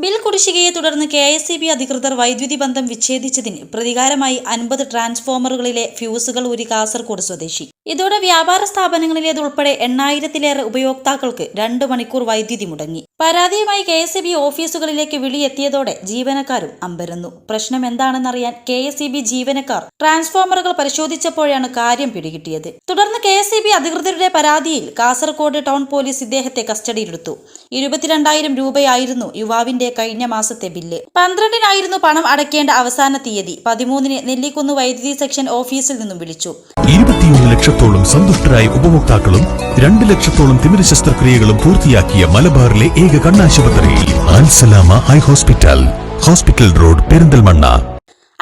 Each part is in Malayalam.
Bill കുടിശ്ശികയെ തുടർന്ന് കെ എസ് സി ബി അധികൃതർ വൈദ്യുതി ബന്ധം വിച്ഛേദിച്ചതിന് പ്രതികാരമായി അൻപത് ട്രാൻസ്ഫോമറുകളിലെ ഫ്യൂസുകൾ ഊരി കാസർഗോഡ് സ്വദേശി. ഇതോടെ വ്യാപാര സ്ഥാപനങ്ങളിലേതുൾപ്പെടെ എണ്ണായിരത്തിലേറെ ഉപയോക്താക്കൾക്ക് രണ്ടു മണിക്കൂർ വൈദ്യുതി മുടങ്ങി. പരാതിയുമായി കെ എസ് ബി ഓഫീസുകളിലേക്ക് വിളിയെത്തിയതോടെ ജീവനക്കാരും അമ്പരന്നു. പ്രശ്നം എന്താണെന്നറിയാൻ കെ എസ് ബി ജീവനക്കാർ ട്രാൻസ്ഫോമറുകൾ പരിശോധിച്ചപ്പോഴാണ് കാര്യം പിടികിട്ടിയത്. തുടർന്ന് കെ എസ് ബി അധികൃതരുടെ പരാതിയിൽ കാസർകോട് ടൗൺ പോലീസ് ഇദ്ദേഹത്തെ കസ്റ്റഡിയിലെടുത്തു. ഇരുപത്തിരണ്ടായിരം രൂപയായിരുന്നു യുവാവിന്റെ കഴിഞ്ഞ മാസത്തെ ബില്ല്. പന്ത്രണ്ടിനായിരുന്നു പണം അടയ്ക്കേണ്ട അവസാന തീയതി. പതിമൂന്നിന് നെല്ലിക്കുന്ന് വൈദ്യുതി സെക്ഷൻ ഓഫീസിൽ നിന്നും വിളിച്ചു. ഇരുപത്തിയൊന്ന് ലക്ഷത്തോളം സന്തുഷ്ടരായ ഉപഭോക്താക്കളും രണ്ട് ലക്ഷത്തോളം തിമിര ശസ്ത്രക്രിയകളും പൂർത്തിയാക്കിയ മലബാറിലെ ഏക കണ്ണാശുപത്രി eye hospital. Hospital road Perinthalmanna.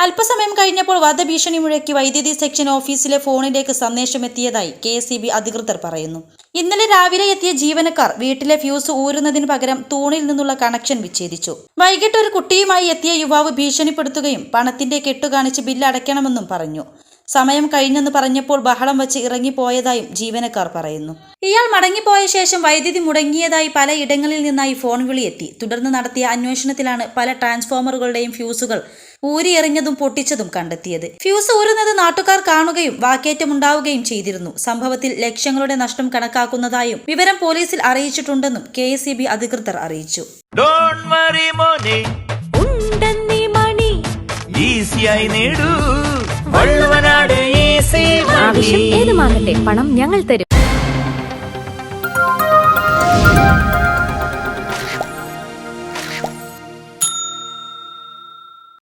അല്പസമയം കഴിഞ്ഞപ്പോൾ വധഭീഷണി മുഴക്കി വൈദ്യുതി സെക്ഷൻ ഓഫീസിലെ ഫോണിലേക്ക് സന്ദേശം എത്തിയതായി കെ എസ് അധികൃതർ പറയുന്നു. ഇന്നലെ രാവിലെ എത്തിയ ജീവനക്കാർ വീട്ടിലെ ഫ്യൂസ് ഊരുന്നതിന് പകരം തൂണിൽ നിന്നുള്ള കണക്ഷൻ വിച്ഛേദിച്ചു. വൈകിട്ട് ഒരു കുട്ടിയുമായി എത്തിയ യുവാവ് ഭീഷണിപ്പെടുത്തുകയും പണത്തിന്റെ കെട്ടുകാണിച്ച് ബില്ല് അടയ്ക്കണമെന്നും പറഞ്ഞു. സമയം കഴിഞ്ഞെന്ന് പറഞ്ഞപ്പോൾ ബഹളം വെച്ച് ഇറങ്ങിപ്പോയതായും ജീവനക്കാർ പറയുന്നു. ഇയാൾ മടങ്ങിപ്പോയ ശേഷം വൈദ്യുതി മുടങ്ങിയതായി പലയിടങ്ങളിൽ നിന്നായി ഫോൺ വിളിയെത്തി. തുടർന്ന് നടത്തിയ അന്വേഷണത്തിലാണ് പല ട്രാൻസ്ഫോമറുകളുടെയും ഫ്യൂസുകൾ ഊരിയെറിഞ്ഞതും പൊട്ടിച്ചതും കണ്ടെത്തിയത്. ഫ്യൂസ് ഊരുന്നത് നാട്ടുകാർ കാണുകയും വാക്കേറ്റമുണ്ടാവുകയും ചെയ്തിരുന്നു. സംഭവത്തിൽ ലക്ഷങ്ങളുടെ നഷ്ടം കണക്കാക്കുന്നതായും വിവരം പോലീസിൽ അറിയിച്ചിട്ടുണ്ടെന്നും കെ അധികൃതർ അറിയിച്ചു. ഡോണ്ട് വറി മോനെ. ഉണ്ടെന്നീ മണി. ഈസിയായി നേടൂ. വള്ളുവനാട് ഏത് ആവശ്യം ഏതുമാകട്ടെ പണം ഞങ്ങൾ തരും.